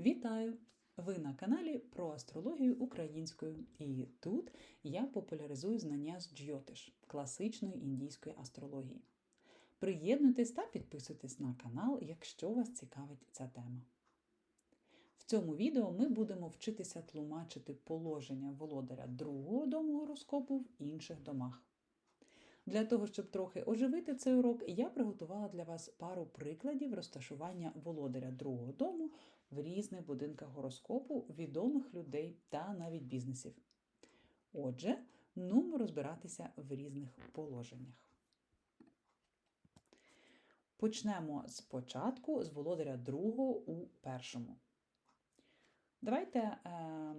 Вітаю! Ви на каналі про астрологію українською. І тут я популяризую знання з джйотиш класичної індійської астрології. Приєднуйтесь та підписуйтесь на канал, якщо вас цікавить ця тема. В цьому відео ми будемо вчитися тлумачити положення володаря другого дому гороскопу в інших домах. Для того, щоб трохи оживити цей урок, я приготувала для вас пару прикладів розташування володаря другого дому в різних будинках гороскопу відомих людей та навіть бізнесів. Отже, нумо розбиратися в різних положеннях. Почнемо спочатку з володаря другого у першому. Давайте е,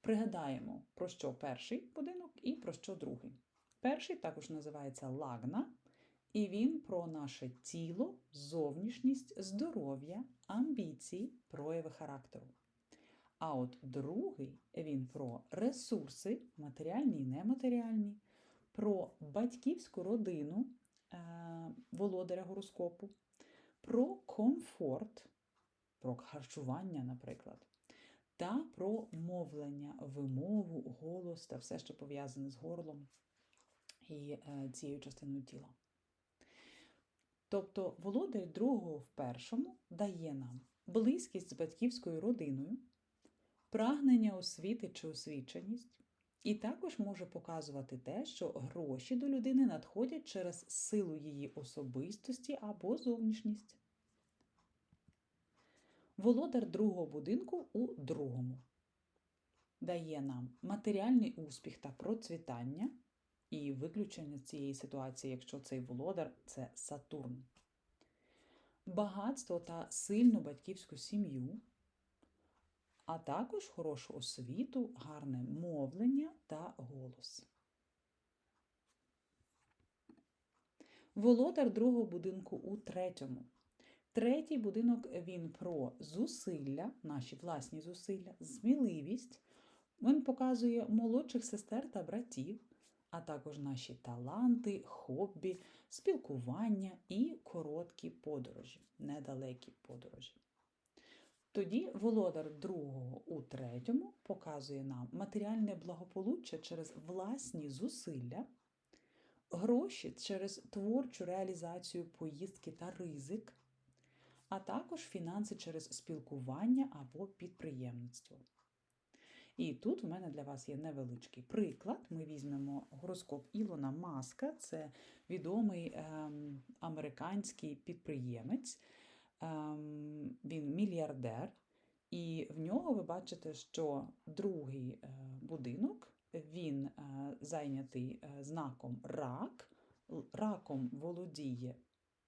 пригадаємо, про що перший будинок і про що другий. Перший також називається лагна, і він про наше тіло, зовнішність, здоров'я, амбіції, прояви характеру. А от другий він про ресурси, матеріальні і нематеріальні, про батьківську родину е, володаря гороскопу, про комфорт, про харчування, наприклад, та про мовлення, вимову, голос та все, що пов'язане з горлом і е, цією частиною тіла. Тобто володар другого в першому дає нам близькість з батьківською родиною, прагнення освіти чи освіченість, і також може показувати те, що гроші до людини надходять через силу її особистості або зовнішність. Володар другого будинку у другому дає нам матеріальний успіх та процвітання. І виключення цієї ситуації, якщо цей володар це Сатурн. Багатство та сильну батьківську сім'ю, а також хорошу освіту, гарне мовлення та голос. Володар другого будинку у третьому. Третій будинок він про зусилля, наші власні зусилля, сміливість. Він показує молодших сестер та братів а також наші таланти, хобі, спілкування і короткі подорожі, недалекі подорожі. Тоді володар другого у третьому показує нам матеріальне благополуччя через власні зусилля, гроші через творчу реалізацію поїздки та ризик, а також фінанси через спілкування або підприємництво. І тут у мене для вас є невеличкий приклад. Ми візьмемо гороскоп Ілона Маска, це відомий ем, американський підприємець, ем, він мільярдер. І в нього ви бачите, що другий е, будинок він е, зайнятий е, знаком рак, раком володіє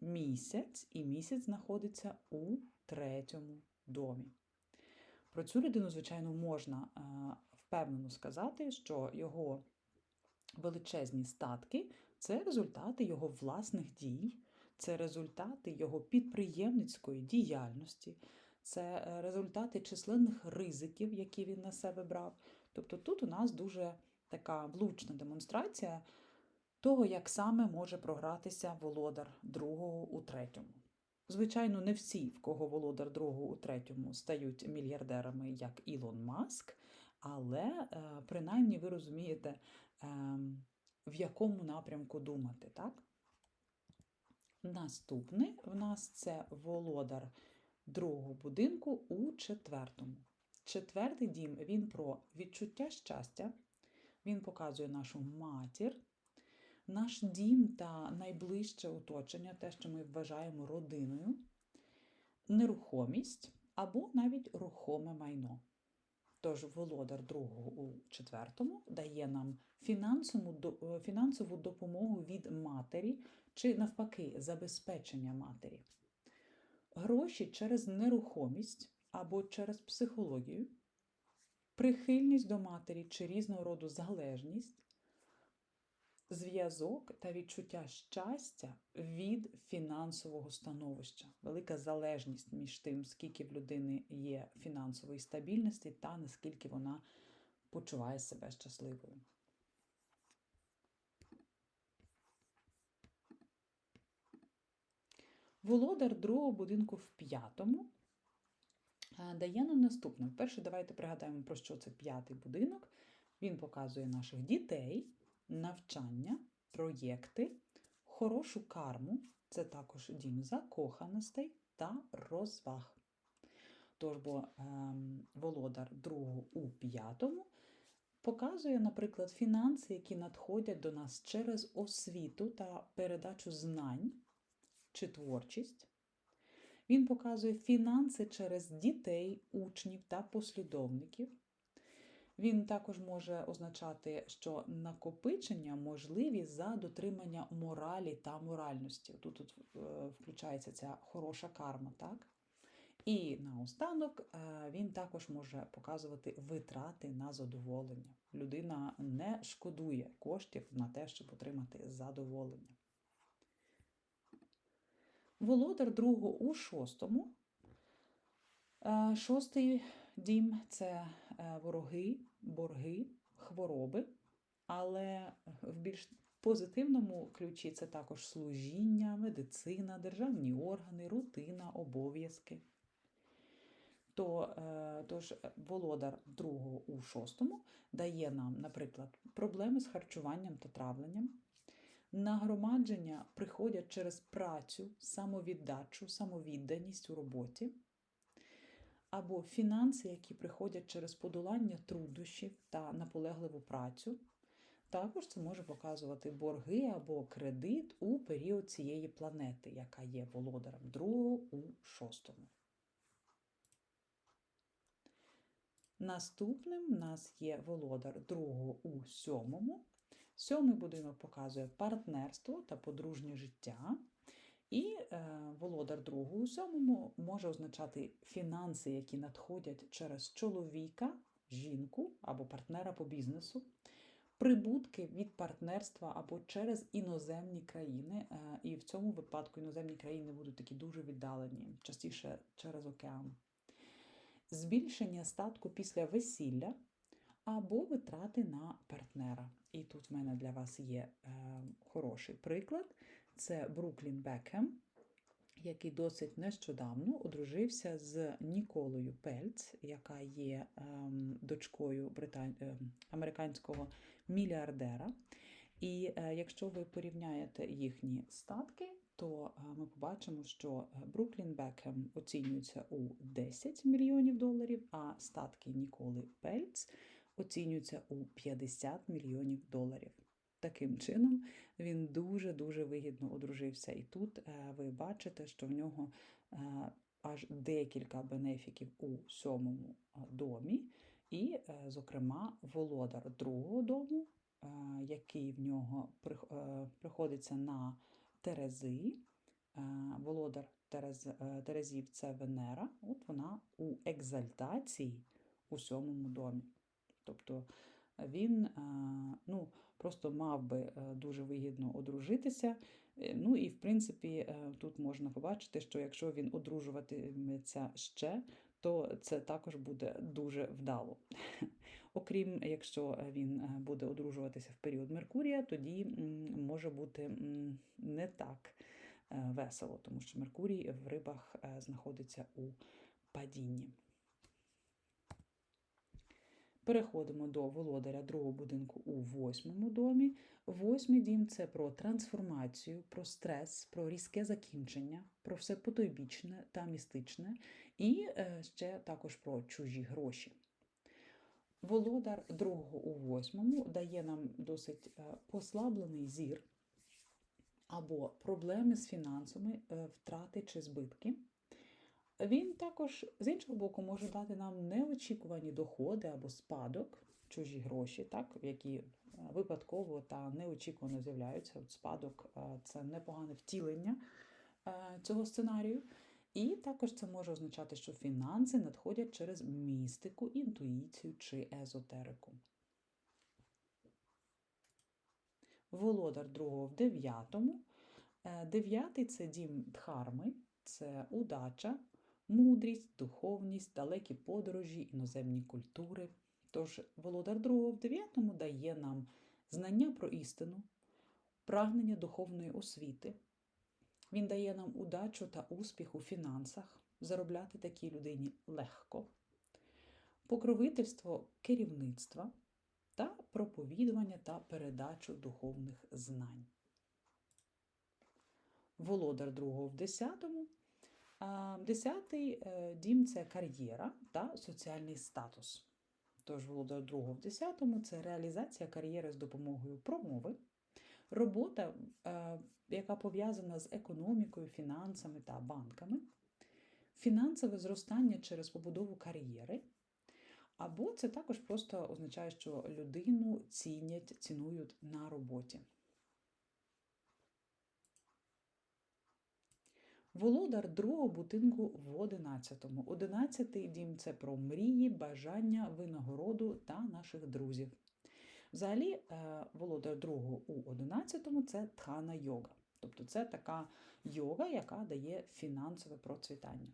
місяць, і місяць знаходиться у третьому домі. Про цю людину, звичайно, можна е, впевнено сказати, що його величезні статки це результати його власних дій, це результати його підприємницької діяльності, це е, результати численних ризиків, які він на себе брав. Тобто тут у нас дуже така влучна демонстрація того, як саме може програтися володар другого у третьому. Звичайно, не всі, в кого володар другого у третьому, стають мільярдерами, як Ілон Маск, але е, принаймні ви розумієте, ем, в якому напрямку думати. так? Наступний в нас це володар другого будинку у четвертому. Четвертий дім він про відчуття щастя, він показує нашу матір, наш дім та найближче оточення, те, що ми вважаємо родиною, нерухомість або навіть рухоме майно. Тож володар другого у четвертому дає нам фінансову фінансову допомогу від матері чи, навпаки, забезпечення матері. Гроші через нерухомість або через психологію, прихильність до матері чи різного роду залежність, зв'язок та відчуття щастя від фінансового становища, велика залежність між тим, скільки в людини є фінансової стабільності та наскільки вона почуває себе щасливою. Володар другого будинку в п'ятому Е, Дає нам наступне. Перше, давайте пригадаємо, про що це п'ятий будинок. Він показує наших дітей, навчання, проєкти, хорошу карму, це також дім закоханостей та розваг. Тож, бо ем, володар другого у п'ятому показує, наприклад, фінанси, які надходять до нас через освіту та передачу знань чи творчість. Він показує фінанси через дітей, учнів та послідовників. Він також може означати, що накопичення можливі за дотримання моралі та моральності. Тут, тут е, включається ця хороша карма, так? І наостанок е, він також може показувати витрати на задоволення. Людина не шкодує коштів на те, щоб отримати задоволення. Володар другого у шостому. Е, Шостий дім це вороги, борги, хвороби, але в більш позитивному ключі це також служіння, медицина, державні органи, рутина, обов'язки. То, е, тож володар другого у шостому дає нам, наприклад, проблеми з харчуванням та травленням. Нагромадження приходять через працю, самовіддачу, самовідданість у роботі, або фінанси, які приходять через подолання труднощів та наполегливу працю. Також це може показувати борги або кредит у період цієї планети, яка є володарем другого у шостому. Наступним у нас є володар другого у сьомому. Сьомий будинок показує партнерство та подружнє життя. І е, володар другого у сьомому може означати фінанси, які надходять через чоловіка, жінку або партнера по бізнесу, прибутки від партнерства або через іноземні країни. Е, і в цьому випадку іноземні країни будуть такі дуже віддалені, частіше через океан. Збільшення статку після весілля або витрати на партнера. І тут в мене для вас є е, хороший приклад. Це Бруклін Бекхем, який досить нещодавно одружився з Ніколою Пельц, яка є е, дочкою британ... е, американського мільярдера. І е, якщо ви порівняєте їхні статки, то е, ми побачимо, що Бруклін Бекхем оцінюється у 10 мільйонів доларів, а статки Ніколи Пельц оцінюються у 50 мільйонів доларів. Таким чином, він дуже-дуже вигідно одружився. І тут е, ви бачите, що в нього е, аж декілька бенефіків у сьомому е, домі, і, зокрема, володар другого дому, який в нього приходиться на Терези. Володар Терез, Терезів це Венера, от вона у екзальтації у сьомому домі. Тобто він е, ну, просто мав би е, дуже вигідно одружитися. Е, Ну і в принципі тут можна побачити, що якщо він одружуватиметься ще, то це також буде дуже вдало. Окрім якщо він буде одружуватися в період Меркурія, тоді може бути не так весело, тому що Меркурій в рибах знаходиться у падінні. Переходимо до володаря другого будинку у восьмому домі. Восьмий дім це про трансформацію, про стрес, про різке закінчення, про все потойбічне та містичне, і е, ще також про чужі гроші. Володар другого у восьмому дає нам досить е, послаблений зір або проблеми з фінансами, е, втрати чи збитки. Він також, з іншого боку, може дати нам неочікувані доходи або спадок, чужі гроші, так, які е, випадково та неочікувано з'являються. От спадок е, це непогане втілення е, цього сценарію. І також це може означати, що фінанси надходять через містику, інтуїцію чи езотерику. Володар другого в дев'ятому. Дев'ятий це дім дхарми, це удача, мудрість, духовність, далекі подорожі, іноземні культури. Тож Володар II в 9 дає нам знання про істину, прагнення духовної освіти. Він дає нам удачу та успіх у фінансах, заробляти такій людині легко, покровительство керівництва та проповідування та передачу духовних знань. Володар II в 10 Десятий е, дім це кар'єра та соціальний статус. Тож володар другого в десятому це реалізація кар'єри з допомогою промови, робота, е, яка пов'язана з економікою, фінансами та банками, фінансове зростання через побудову кар'єри. Або це також просто означає, що людину цінять, цінують на роботі. Володар другого будинку в одинадцятому. Одинадцятий дім це про мрії, бажання, винагороду та наших друзів. Взагалі, е, володар другого у одинадцятому це тхана йога. Тобто це така йога, яка дає фінансове процвітання.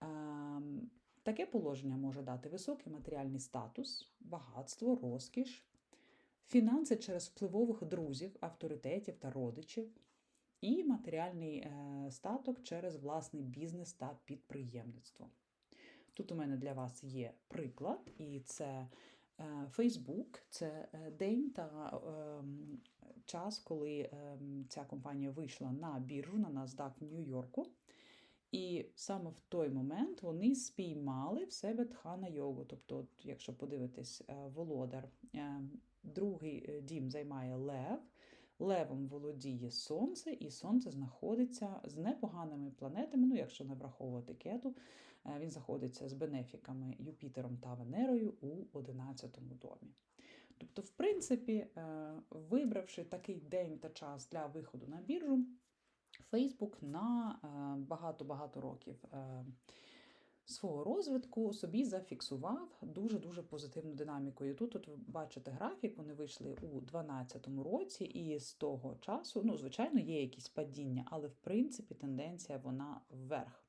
Ем, Таке положення може дати високий матеріальний статус, багатство, розкіш, фінанси через впливових друзів, авторитетів та родичів, і матеріальний е, статок через власний бізнес та підприємництво. Тут у мене для вас є приклад, і це е, Facebook, це е, день та ем, час, коли ем, ця компанія вийшла на біржу на NASDAQ в Нью-Йорку. І саме в той момент вони спіймали в себе тхана йогу. Тобто, якщо подивитись, володар, другий дім займає лев, левом володіє сонце, і сонце знаходиться з непоганими планетами. Ну, якщо не враховувати кету, він знаходиться з бенефіками Юпітером та Венерою у 11 домі. Тобто, в принципі, вибравши такий день та час для виходу на біржу, Фейсбук на багато-багато років свого розвитку собі зафіксував дуже-дуже позитивну динаміку. І тут, от ви бачите графік, вони вийшли у 2012 році, і з того часу, ну, звичайно, є якісь падіння, але в принципі тенденція вона вверх.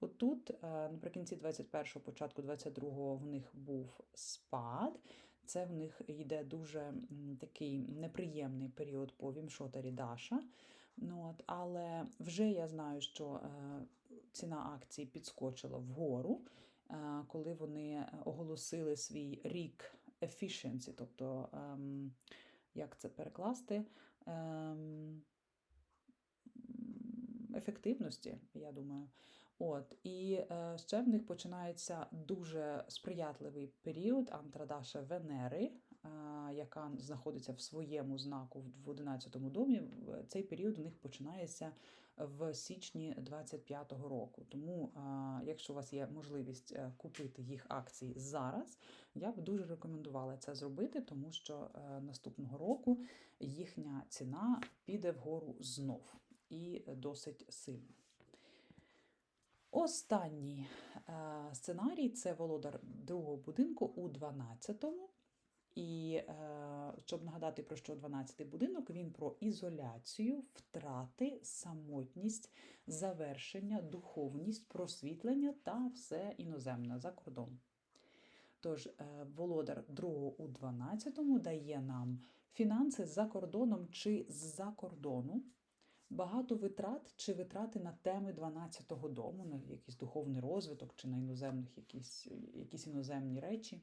От тут, наприкінці 21-го, початку 22-го в них був спад. Це в них йде дуже такий неприємний період по Вімшотарі Даша. Ну, от, Але вже я знаю, що е, ціна акції підскочила вгору, е, коли вони оголосили свій рік efficiency, тобто, е, як це перекласти? Е, ефективності, я думаю. От, І е, ще в них починається дуже сприятливий період антрадаша Венери, яка знаходиться в своєму знаку в 11 домі, цей період у них починається в січні 25-го року. Тому, якщо у вас є можливість е, купити їх акції зараз, я б дуже рекомендувала це зробити, тому що е, наступного року їхня ціна піде вгору знов і досить сильно. Останній е, сценарій це володар другого будинку у 12-му. І е, щоб нагадати про що 12-й будинок, він про ізоляцію, втрати, самотність, завершення, духовність, просвітлення та все іноземне за кордон. Тож, е, володар другого у 12-му дає нам фінанси за кордоном чи з-за кордону, багато витрат чи витрати на теми 12-го дому, на якийсь духовний розвиток чи на іноземних якісь, якісь іноземні речі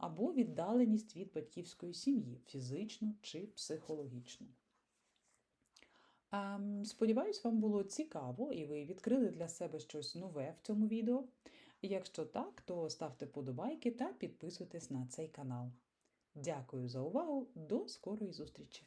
або віддаленість від батьківської сім'ї, фізичну чи психологічну. Сподіваюсь, вам було цікаво і ви відкрили для себе щось нове в цьому відео. Якщо так, то ставте подобайки та підписуйтесь на цей канал. Дякую за увагу! До скорої зустрічі!